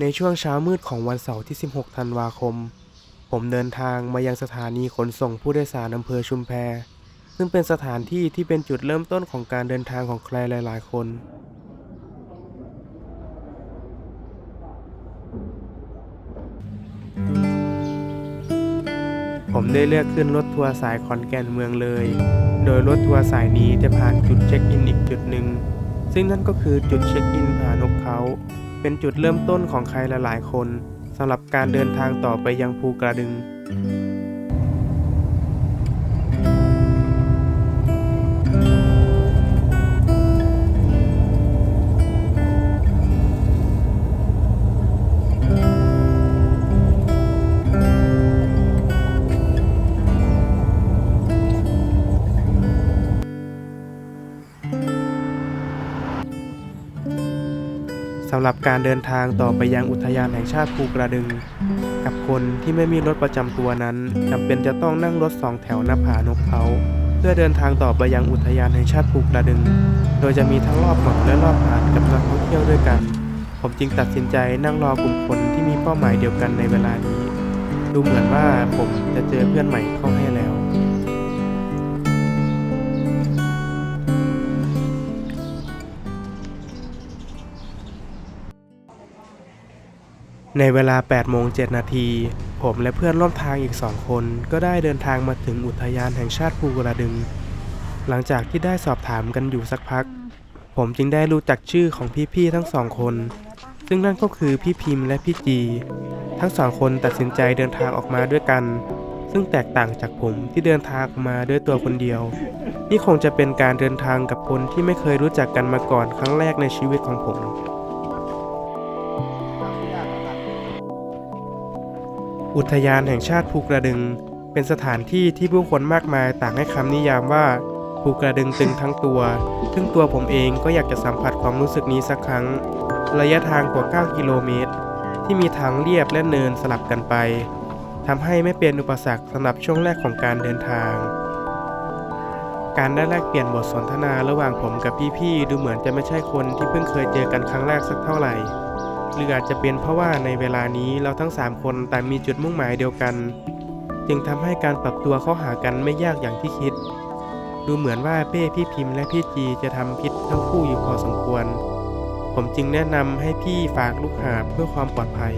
ในช่วงเช้ามืดของวันเสาร์ที่ 16 ธันวาคม ผมเดินทางมายังสถานีขนส่งผู้โดยสารอำเภอชุมแพ ซึ่งเป็นสถานที่ที่เป็นจุดเริ่มต้นของการเดินทางของใครหลาย ๆ คน ผมได้เลือกขึ้นรถทัวร์สายขอนแก่นเมืองเลย โดยรถทัวร์สายนี้จะผ่านจุดเช็คอินอีกจุดหนึ่ง ซึ่งนั่นก็คือจุดเช็คอินผานกเขา เป็นจุดเริ่มต้นของใครหลายๆ คนสำหรับการเดินทางต่อไปยังภูกระดึง หรับการเดินทางต่อไปยังอุทยานแห่งชาติภูกระดึง กับคนที่ไม่มีรถประจำตัวนั้นจำเป็นจะต้องนั่งรถสองแถวหน้าผานกเขาเพื่อเดินทางต่อไปยังอุทยานแห่งชาติภูกระดึง โดยจะมีทั้งรอบหมาและรอบผ่านกับนักท่องเที่ยวด้วยกัน ผมจึงตัดสินใจนั่งรอกลุ่มคนที่มีเป้าหมายเดียวกันในเวลานี้ ดูเหมือนว่าผมจะเจอเพื่อนใหม่เข้าให้แล้ว ในเวลา8โมง7นาที ผมและเพื่อนร่วมทางอีกสองคนก็ได้เดินทางมาถึงอุทยานแห่งชาติภูกระดึง หลังจากที่ได้สอบถามกันอยู่สักพัก ผมจึงได้รู้จักชื่อของพี่ๆทั้งสองคน ซึ่งนั่นก็คือพี่พิมพ์และพี่จี ทั้งสองคนตัดสินใจเดินทางออกมาด้วยกัน ซึ่งแตกต่างจากผมที่เดินทางมาด้วยตัวคนเดียว นี่คงจะเป็นการเดินทางกับคนที่ไม่เคยรู้จักกันมาก่อนครั้งแรกในชีวิตของผม อุทยานแห่งชาติภูกระดึง เป็นสถานที่ที่ผู้คนมากมายต่างให้คำนิยามว่าภูกระดึงตึงทั้งตัว ซึ่งตัวผมเองก็อยากจะสัมผัสความรู้สึกนี้สักครั้ง ระยะทางกว่า 9 กิโลเมตร ที่มีทางเรียบและเนินสลับกันไป ทำให้ไม่เป็นอุปสรรคสำหรับช่วงแรกของการเดินทาง การได้แลกเปลี่ยนบทสนทนาระหว่างผมกับพี่ๆ ดูเหมือนจะไม่ใช่คนที่เพิ่งเคยเจอกันครั้งแรกสักเท่าไหร่ หรืออาจจะเป็นเพราะว่าในเวลานี้เราทั้ง 3 คนต่างมีจุดมุ่งหมายเดียวกัน จึงทำให้การปรับตัวเข้าหากันไม่ยากอย่างที่คิด ดูเหมือนว่าเป้พี่พิมพ์และพี่จีจะทำพิษทั้งคู่อยู่พอสมควร ผมจึงแนะนำให้พี่ฝากลูกหาเพื่อความปลอดภัย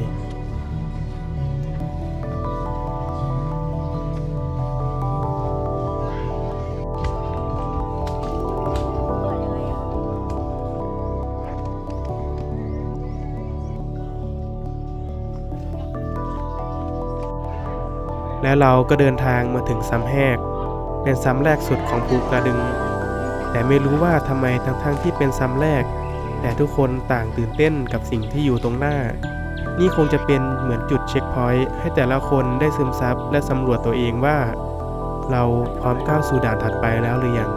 และเราก็เดินทางมาถึงซ้ำแหก เป็นซ้ำแรกสุดของภูกระดึง แต่ไม่รู้ว่าทำไมทั้งๆที่เป็นซ้ำแรก แต่ทุกคนต่างตื่นเต้นกับสิ่งที่อยู่ตรงหน้า นี่คงจะเป็นเหมือนจุดเช็คพอยต์ให้แต่ละคนได้ซึมซับและสำรวจตัวเองว่า เราพร้อมก้าวสู่ด่านถัดไปแล้วหรือยัง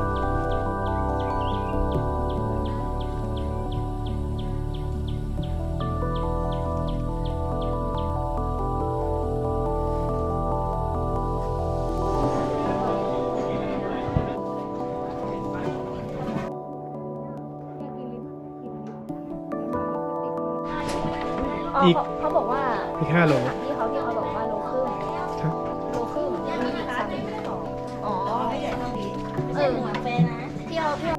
อ๋ออีกเขาเขาบอกว่าอีกห้าโลที่เขาที่เขาบอกว่าโลครึ่งครับโลครึ่งมีอีกสามอ๋อเออหัวเฟนะที่เราที่เรา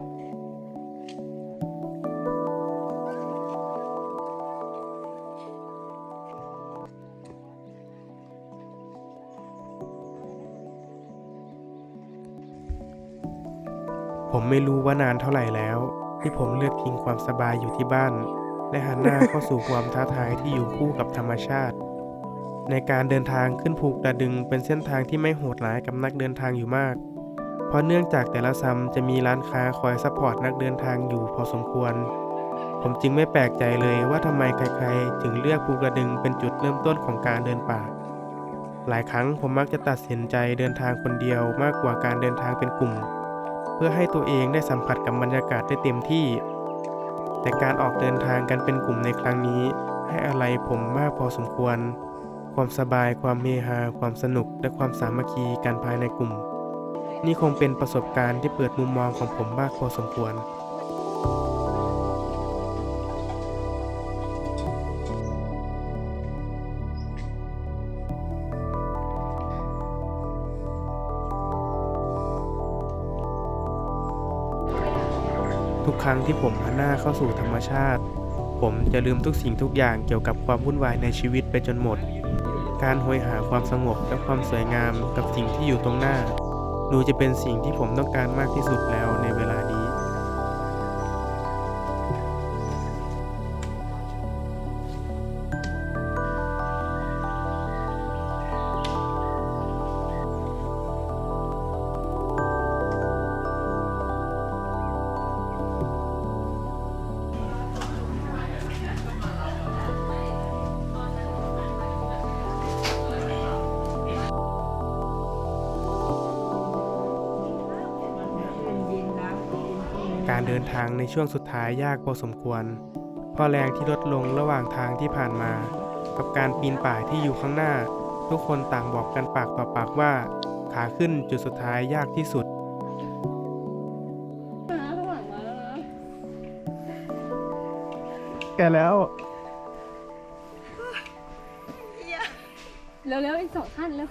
ผมไม่รู้ว่านานเท่าไหร่แล้ว ที่ผมเลือกทิ้งความสบายอยู่ที่บ้าน และหันหน้าเข้าสู่ความท้าทายที่อยู่คู่กับธรรมชาติ ในการเดินทางขึ้นภูกระดึงเป็นเส้นทางที่ไม่โหดร้ายกับนักเดินทางอยู่มาก เพราะเนื่องจากแต่ละซัมจะมีร้านค้าคอยซัพพอร์ตนักเดินทางอยู่พอสมควร ผมจึงไม่แปลกใจเลยว่าทำไมใครๆ ถึงเลือกภูกระดึงเป็นจุดเริ่มต้นของการเดินป่า หลายครั้งผมมักจะตัดสินใจเดินทางคนเดียวมากกว่าการเดินทางเป็นกลุ่ม เพื่อให้ตัวเองได้สัมผัสกับบรรยากาศได้เต็มที่ แต่การออกเดินทางกันเป็นกลุ่มในครั้งนี้ ให้อะไรผมมากพอสมควร ความสบายความเฮฮาความสนุก และความสามัคคีกันภายในกลุ่ม นี่คงเป็นประสบการณ์ที่เปิดมุมมองของผมมากพอสมควร กครั้งที่ผมหันหน้าเข้าสู่ธรรมชาติ ผมจะลืมทุกสิ่งทุกอย่างเกี่ยวกับความวุ่นวายในชีวิตไปจนหมด การหอยหาความสงบและความสวยงามกับสิ่งที่อยู่ตรงหน้า ดูจะเป็นสิ่งที่ผมต้องการมากที่สุดแล้วใน การเดินทางในช่วงสุดท้ายยากพอสมควร เพราะแรงที่ลดลงระหว่างทางที่ผ่านมา กับการปีนป่ายที่อยู่ข้างหน้า ทุกคนต่างบอกกันปากต่อปากว่า ขาขึ้นจุดสุดท้ายยากที่สุดแกแล้วเร็วๆอีกสองขั้นเร็ว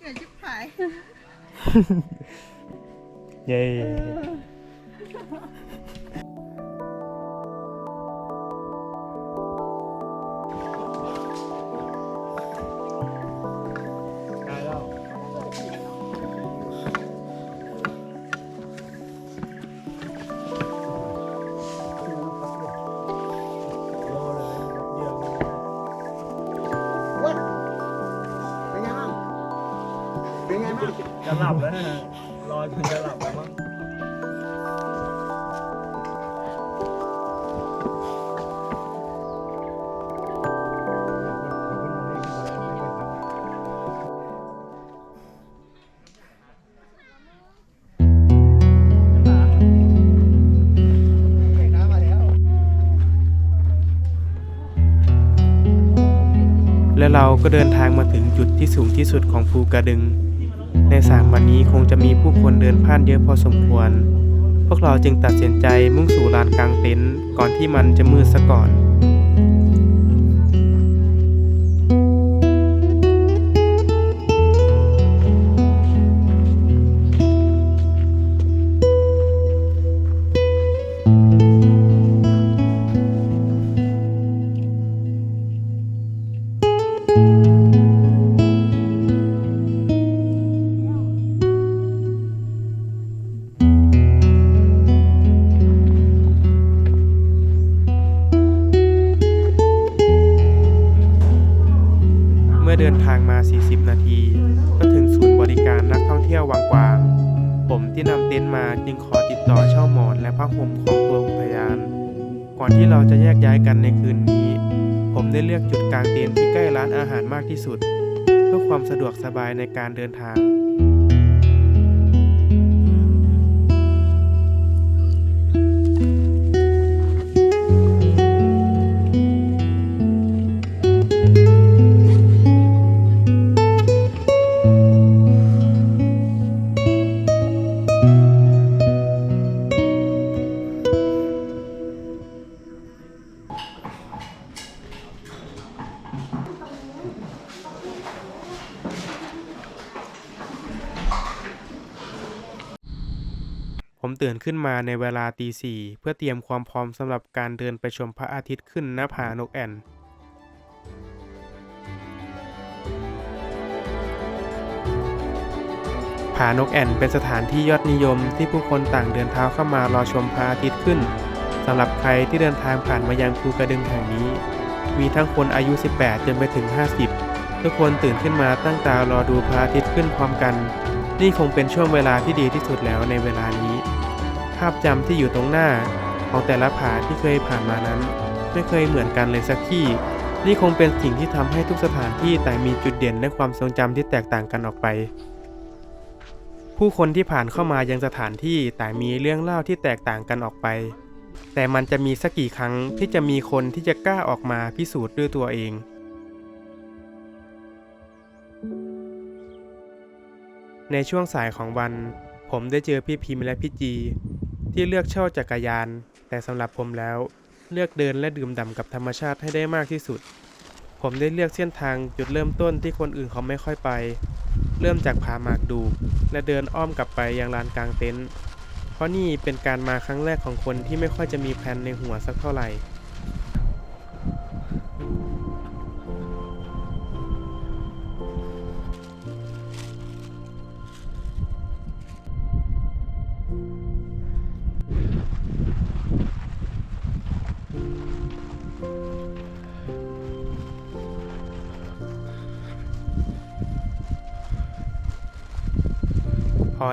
เกิดชิบหาย เย้เป็นไงบ้างเป็ ก็เดินทางมาถึงจุดที่สูงที่สุดของภูกระดึง ในสามวันนี้คงจะมีผู้คนเดินผ่านเยอะพอสมควร พวกเราจึงตัดสินใจมุ่งสู่ลานกลางเต็นท์ก่อนที่มันจะมืดซะก่อน 10 นาที ก็ถึงศูนย์บริการนักท่องเที่ยววังกวาง ผมที่นำเต็นท์มาจึงขอติดต่อเช่าหมอนและผ้าห่มของตัวอุทยาน ก่อนที่เราจะแยกย้ายกันในคืนนี้ ผมได้เลือกจุดกลางเต็นท์ที่ใกล้ร้านอาหารมากที่สุด เพื่อความสะดวกสบายในการเดินทาง ตื่นขึ้นมาในเวลาตีสี่เพื่อเตรียมความพร้อมสำหรับการเดินไปชมพระอาทิตย์ขึ้นหน้าผานกแอ่นผานกแอ่นเป็นสถานที่ยอดนิยมที่ผู้คนต่างเดินเท้าเข้ามารอชมพระอาทิตย์ขึ้นสำหรับใครที่เดินทางผ่านมายังภูกระดึงแห่งนี้ มีทั้งคนอายุ 18 จนไปถึง 50 ทุกคนตื่นขึ้นมาตั้งตารอดูพระอาทิตย์ขึ้นพร้อมกัน นี่คงเป็นช่วงเวลาที่ดีที่สุดแล้วในเวลานี้ ภาพจำที่อยู่ตรงหน้า ของแต่ละผาที่เคยผ่านมานั้น ไม่เคยเหมือนกันเลยสักที่ นี่คงเป็นสิ่งที่ทำให้ทุกสถานที่แต่มีจุดเด่นและความทรงจำที่แตกต่างกันออกไป ผู้คนที่ผ่านเข้ามายังสถานที่แต่มีเรื่องเล่าที่แตกต่างกันออกไป แต่มันจะมีสักกี่ครั้งที่จะมีคนที่จะกล้าออกมาพิสูจน์ด้วยตัวเองในช่วงสายของวัน ผมได้เจอพี่พิมพ์และพี่จี ที่เลือกเช่าจักรยาน แต่สำหรับผมแล้ว เลือกเดินและดื่มด่ำกับธรรมชาติให้ได้มากที่สุด ผมได้เลือกเส้นทางจุดเริ่มต้นที่คนอื่นเขาไม่ค่อยไป เริ่มจากผาหมากดูและเดินอ้อมกลับไปยังลานกลางเต็นท์เพราะนี่เป็นการมาครั้งแรกของคนที่ไม่ค่อยจะมีแผนในหัวสักเท่าไหร่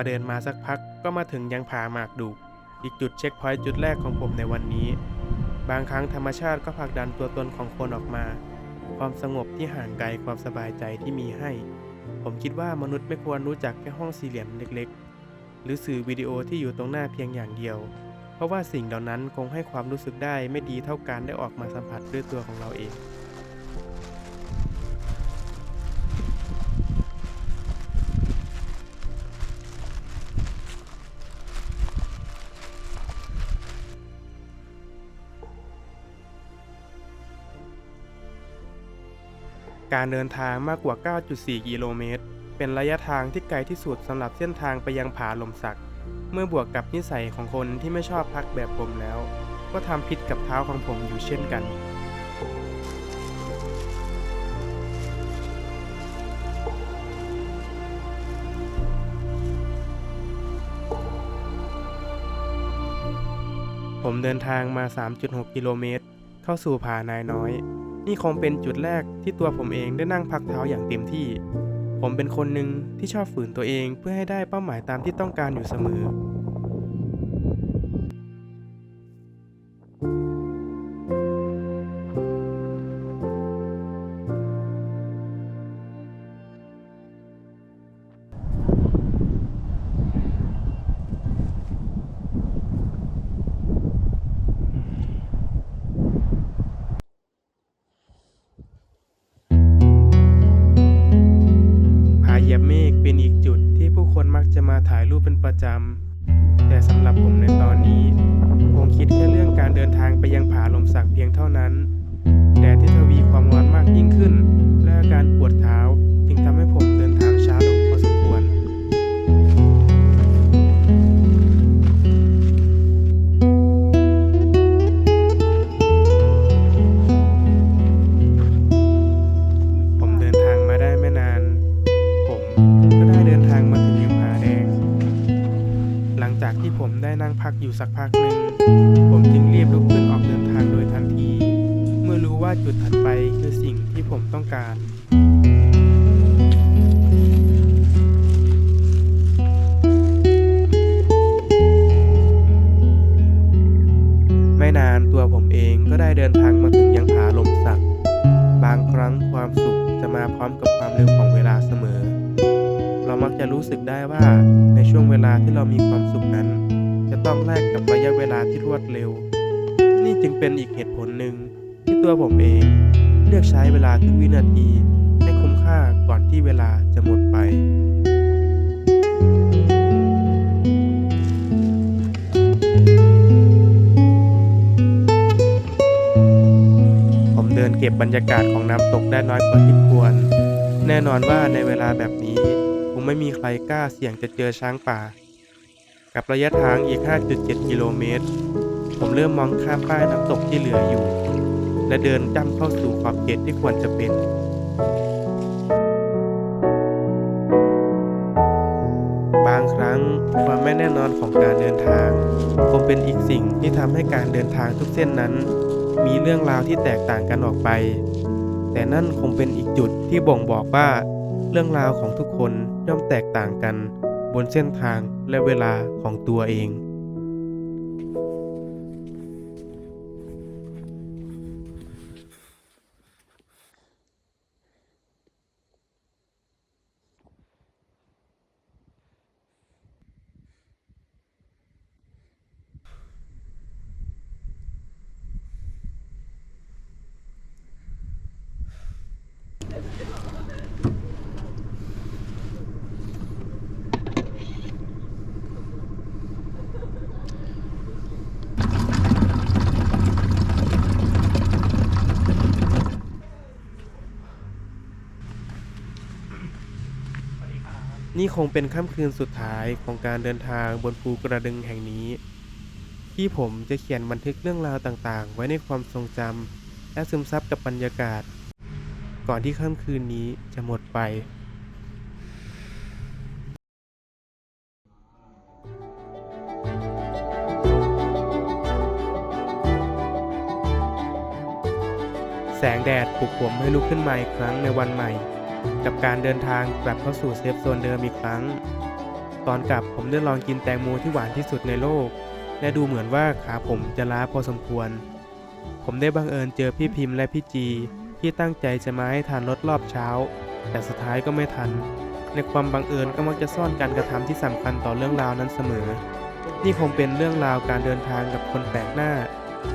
เดินมาสักพักก็มาถึงยังผาหมากดุกอีกจุดเช็คพอยต์จุดแรกของผมในวันนี้ บางครั้งธรรมชาติก็ผลักดันตัวตนของคนออกมา ความสงบที่ห่างไกลความสบายใจที่มีให้ ผมคิดว่ามนุษย์ไม่ควรรู้จักแค่ห้องสี่เหลี่ยมเล็กๆ หรือสื่อวิดีโอที่อยู่ตรงหน้าเพียงอย่างเดียว เพราะว่าสิ่งเหล่านั้นคงให้ความรู้สึกได้ไม่ดีเท่าการได้ออกมาสัมผัสด้วยตัวของเราเอง การเดินทางมากกว่า 9.4 กิโลเมตร เป็นระยะทางที่ไกลที่สุดสำหรับเส้นทางไปยังผาลมสัก เมื่อบวกกับนิสัยของคนที่ไม่ชอบพักแบบผมแล้ว ก็ทำพิษกับเท้าของผมอยู่เช่นกันผมเดินทางมา 3.6 กิโลเมตร เข้าสู่ผานายน้อย นี่คงเป็นจุดแรกที่ตัวผมเองได้นั่งพักเท้าอย่างเต็มที่ ผมเป็นคนหนึ่งที่ชอบฝืนตัวเองเพื่อให้ได้เป้าหมายตามที่ต้องการอยู่เสมอำแต่สำหรับผมในตอนนี้ ผมคิดแค่เรื่องการเดินทางไปยังผาลมสักเพียงเท่านั้น แดดที่ทวีความร้อนมากยิ่งขึ้น และอาการปวดเท้า น ผมจึงรีบลุกขึ้นออกเดินทางโดยทันที เมื่อรู้ว่าจุดถัดไปคือสิ่งที่ผมต้องการไม่นานตัวผมเองก็ได้เดินทางมาถึงยังผาลมสัก บางครั้งความสุขจะมาพร้อมกับความเร็วของเวลาเสมอ เรามักจะรู้สึกได้ว่าในช่วงเวลาที่เรามีความสุขนั้น ต้องแลกกับระยะเวลาที่รวดเร็ว นี่จึงเป็นอีกเหตุผลหนึ่งที่ตัวผมเองเลือกใช้เวลาทุกวินาทีให้คุ้มค่าก่อนที่เวลาจะหมดไปผมเดินเก็บบรรยากาศของน้ำตกได้น้อยกว่าที่ควร แน่นอนว่าในเวลาแบบนี้คงไม่มีใครกล้าเสี่ยงจะเจอช้างป่า กับระยะทางอีก 5.7 กิโลเมตร ผมเริ่มมองข้ามป้ายน้ำตกที่เหลืออยู่ และเดินจ้ำเข้าสู่ขอบเขตที่ควรจะเป็นบางครั้งความไม่แน่นอนของการเดินทางคงเป็นอีกสิ่งที่ทำให้การเดินทางทุกเส้นนั้น มีเรื่องราวที่แตกต่างกันออกไป แต่นั่นคงเป็นอีกจุดที่บ่งบอกว่า เรื่องราวของทุกคนย่อมแตกต่างกันบนเส้นทาง และเวลาของตัวเอง นี่คงเป็นค่ำคืนสุดท้ายของการเดินทางบนภูกระดึงแห่งนี้ ที่ผมจะเขียนบันทึกเรื่องราวต่างๆ ไว้ในความทรงจำและซึมซับกับบรรยากาศ ก่อนที่ค่ำคืนนี้จะหมดไปแสงแดดปลุกผมให้ลุกขึ้นมาอีกครั้งในวันใหม่ กับการเดินทางกลับเข้าสู่เซฟโซนเดิมอีกครั้ง ตอนกลับผมได้ลองกินแตงโมที่หวานที่สุดในโลก และดูเหมือนว่าขาผมจะล้าพอสมควร ผมได้บังเอิญเจอพี่พิมพ์และพี่จี ที่ตั้งใจจะมาให้ทานรถรอบเช้า แต่สุดท้ายก็ไม่ทัน ในความบังเอิญก็มักจะซ่อนการกระทำที่สำคัญต่อเรื่องราวนั้นเสมอ นี่คงเป็นเรื่องราวการเดินทางกับคนแปลกหน้า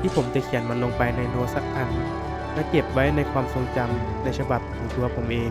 ที่ผมจะเขียนมันลงไปในโน้ตสักอันและเก็บไว้ในความทรงจำในฉบับของตัวผมเอง